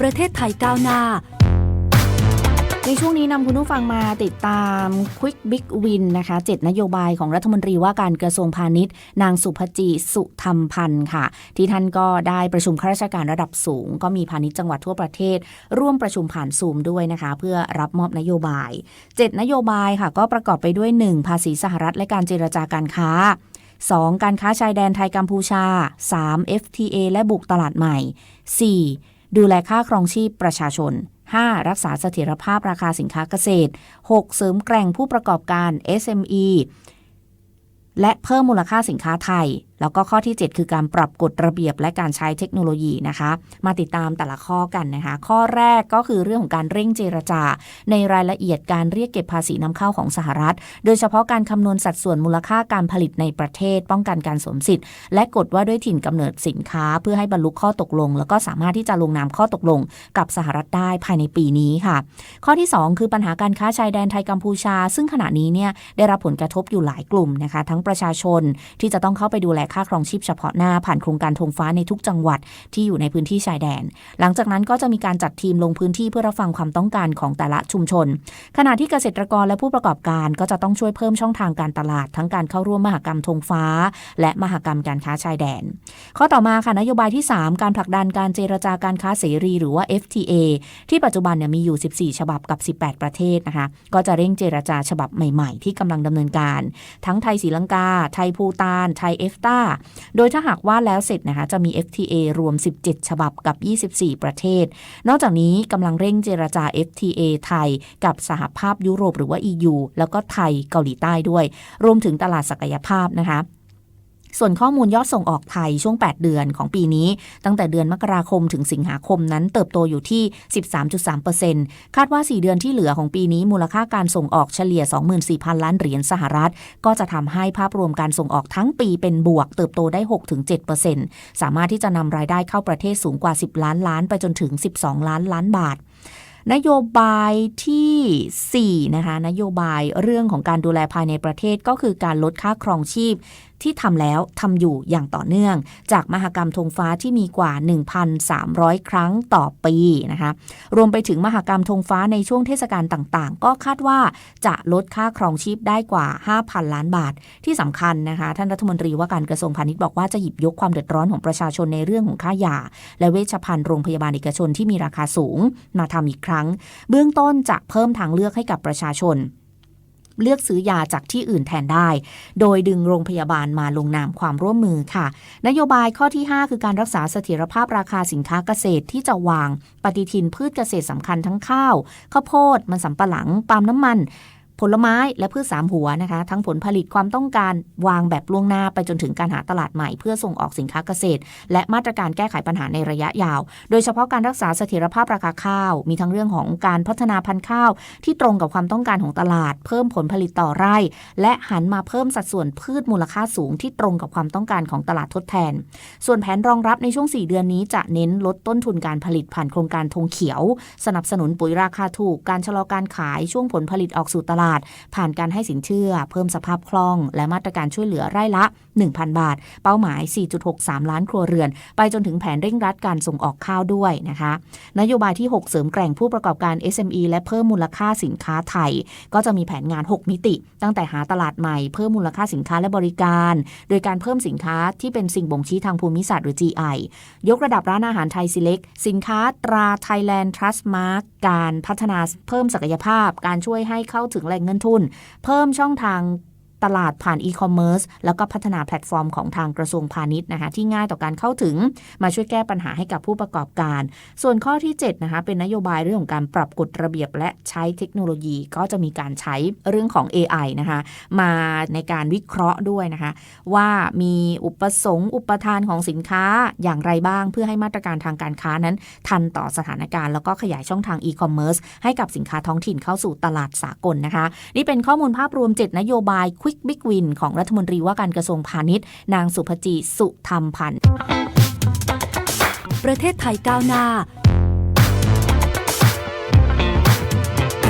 ประเทศไทยก้าวหน้า ในช่วงนี้นำคุณผู้ฟังมาติดตาม Quick Big Win นะคะ 7 นโยบายของรัฐมนตรีว่าการกระทรวงพาณิชย์ นางสุภจีสุธรรมพันธ์ค่ะ ที่ท่านก็ได้ประชุมข้าราชการระดับสูง ก็มีพาณิชย์จังหวัดทั่วประเทศ ร่วมประชุมผ่านซูมด้วยนะคะ เพื่อรับมอบนโยบาย 7 นโยบายค่ะ ก็ประกอบไปด้วย 1. ภาษีสหรัฐและการเจรจาการค้า 2. การค้าชายแดนไทยกัมพูชา 3. FTA และบุกตลาดใหม่ 4. ดูแลค่าครองชีพประชาชน 5. รักษาเสถียรภาพราคาสินค้าเกษตร 6. เสริมแกร่งผู้ประกอบการ SME และเพิ่มมูลค่าสินค้าไทย แล้วก็ข้อที่ 7 คือการปรับกฎระเบียบและการใช้เทคโนโลยีนะคะ มาติดตามแต่ละข้อกันนะคะ ข้อแรกก็คือเรื่องของการเร่งเจรจา ในรายละเอียดการเรียกเก็บภาษีนำเข้าของสหรัฐ โดยเฉพาะการคำนวณสัดส่วนมูลค่าการผลิตในประเทศ ป้องกันการสวมสิทธิ์ และกฎว่าด้วยถิ่นกำเนิดสินค้า เพื่อให้บรรลุข้อตกลง แล้วก็สามารถที่จะลงนามข้อตกลง กับสหรัฐได้ภายในปีนี้ค่ะ ข้อที่ 2 คือปัญหาการค้าชายแดนไทยกัมพูชา ซึ่งขณะนี้เนี่ยได้รับผลกระทบอยู่หลายกลุ่มนะคะ ทั้งประชาชนที่จะต้องเข้าไปดูแลค่าครองชีพเฉพาะหน้าผ่านโครงการธงฟ้าในทุกจังหวัดที่อยู่ในพื้นที่ชายแดน หลังจากนั้นก็จะมีการจัดทีมลงพื้นที่เพื่อรับฟังความต้องการของแต่ละชุมชน ขณะที่เกษตรกรและผู้ประกอบการก็จะต้องช่วยเพิ่มช่องทางการตลาด ทั้งการเข้าร่วมมหกรรมธงฟ้า และมหกรรมการค้าชายแดน ข้อต่อมาค่ะนโยบายที่ 3 การผลักดันการเจรจาการค้าเสรี หรือว่า FTA ที่ปัจจุบันเนี่ยมีอยู่ 14 ฉบับกับ 18 ประเทศนะคะก็จะเร่งเจรจาฉบับใหม่ ๆ ที่กำลังดำเนินการ ทั้งไทยศรีลังกา ไทยภูตาน ไทยเอฟตาโดยถ้าหากว่าแล้วเสร็จนะคะจะมี FTA รวม 17 ฉบับกับ 24 ประเทศ นอกจากนี้กำลังเร่งเจรจา FTA ไทย กับสหภาพยุโรปหรือว่า EU แล้วก็ไทยเกาหลีใต้ด้วย รวมถึงตลาดศักยภาพนะคะ ส่วนข้อมูลยอดส่งออกไทยช่วง 8 เดือนของปีนี้ ตั้งแต่เดือนมกราคมถึงสิงหาคมนั้นเติบโตอยู่ที่ 13.3%คาดว่า 4 เดือนที่เหลือของปีนี้มูลค่าการส่งออกเฉลี่ย 24,000 ล้านเหรียญสหรัฐ ก็จะทำให้ภาพรวมการส่งออกทั้งปีเป็นบวก เติบโตได้ 6-7%สามารถที่จะนำรายได้เข้าประเทศสูงกว่า 10 ล้านล้านไปจนถึง 12 ล้านล้านบาทนโยบายที่ 4 นะคะ นโยบายเรื่องของการดูแลภายในประเทศก็คือการลดค่าครองชีพที่ทำแล้วทำอยู่อย่างต่อเนื่อง จากมหกรรมธงฟ้าที่มีกว่า 1,300 ครั้งต่อปีนะคะรวมไปถึงมหกรรมธงฟ้าในช่วงเทศกาลต่างๆ ก็คาดว่าจะลดค่าครองชีพได้กว่า 5,000 ล้านบาท ที่สำคัญนะคะท่านรัฐมนตรีว่าการกระทรวงพาณิชย์บอกว่าจะหยิบยกความเดือดร้อนของประชาชนในเรื่องของค่ายา และเวชภัณฑ์โรงพยาบาลเอกชนที่มีราคาสูง มาทำอีกครั้ง เบื้องต้นจะเพิ่มทางเลือกให้กับประชาชน เลือกซื้อยาจากที่อื่นแทนได้ โดยดึงโรงพยาบาลมาลงนามความร่วมมือค่ะ นโยบายข้อที่ 5 คือการรักษาเสถียรภาพราคาสินค้าเกษตรที่จะวาง ปฏิทินพืชเกษตรสำคัญทั้งข้าวข้าวโพด มันสำปะหลังปาล์มน้ำมัน ผลไม้และพืชสามหัวนะคะ ทั้งผลผลิตความต้องการวางแบบล่วงหน้าไปจนถึงการหาตลาดใหม่ เพื่อส่งออกสินค้าเกษตร และมาตรการแก้ไขปัญหาในระยะยาว โดยเฉพาะการรักษาเสถียรภาพราคาข้าว มีทั้งเรื่องของการพัฒนาพันธุ์ข้าว ที่ตรงกับความต้องการของตลาด เพิ่มผลผลิตต่อไร่ และหันมาเพิ่มสัดส่วนพืชมูลค่าสูงที่ตรงกับความต้องการของตลาดทดแทน ส่วนแผนรองรับในช่วง 4 เดือนนี้จะเน้นลดต้นทุนการผลิตผ่านโครงการธงเขียว สนับสนุนปุ๋ยราคาถูก การชะลอการขายช่วงผลผลิตออกสู่ตลาดผ่านการให้สินเชื่อ เพิ่มสภาพคล่อง และมาตรการช่วยเหลือไร่ละ 1,000 บาท เป้าหมาย 4.63 ล้านครัวเรือน ไปจนถึงแผนเร่งรัดการส่งออกข้าวด้วยนะคะ นโยบายที่ 6 เสริมแกร่งผู้ประกอบการ SME และเพิ่มมูลค่าสินค้าไทย ก็จะมีแผนงาน 6 มิติ ตั้งแต่หาตลาดใหม่ เพิ่มมูลค่าสินค้าและบริการ โดยการเพิ่มสินค้าที่เป็นสิ่งบ่งชี้ทางภูมิศาสตร์หรือ GI ยกระดับร้านอาหารไทย Select สินค้าตรา Thailand Trust Mark การพัฒนาเพิ่มศักยภาพ การช่วยให้เข้าถึงแหล่งเงินทุน เพิ่มช่องทาง ตลาดผ่านอีคอมเมิร์ซแล้วก็พัฒนาแพลตฟอร์มของทางกระทรวงพาณิชย์นะคะที่ง่ายต่อการเข้าถึงมาช่วยแก้ปัญหาให้กับผู้ประกอบการ ส่วนข้อที่7นะคะเป็นนโยบายเรื่องของการปรับกฎระเบียบและใช้เทคโนโลยีก็จะมีการใช้เรื่องของ AI นะคะมาในการวิเคราะห์ด้วยนะคะว่ามีอุปสงค์อุปทานของสินค้าอย่างไรบ้าง เพื่อให้มาตรการทางการค้านั้น ทันต่อสถานการณ์แล้วก็ขยายช่องทางอีคอมเมิร์ซให้กับสินค้าท้องถิ่นเข้าสู่ตลาดสากลนะคะ นี่เป็นข้อมูลภาพรวม 7 นโยบายควิกบิ๊กวินของรัฐมนตรีว่าการกระทรวงพาณิชย์ นางสุภจีสุธรรมพันธ์ประเทศไทยก้าวหน้า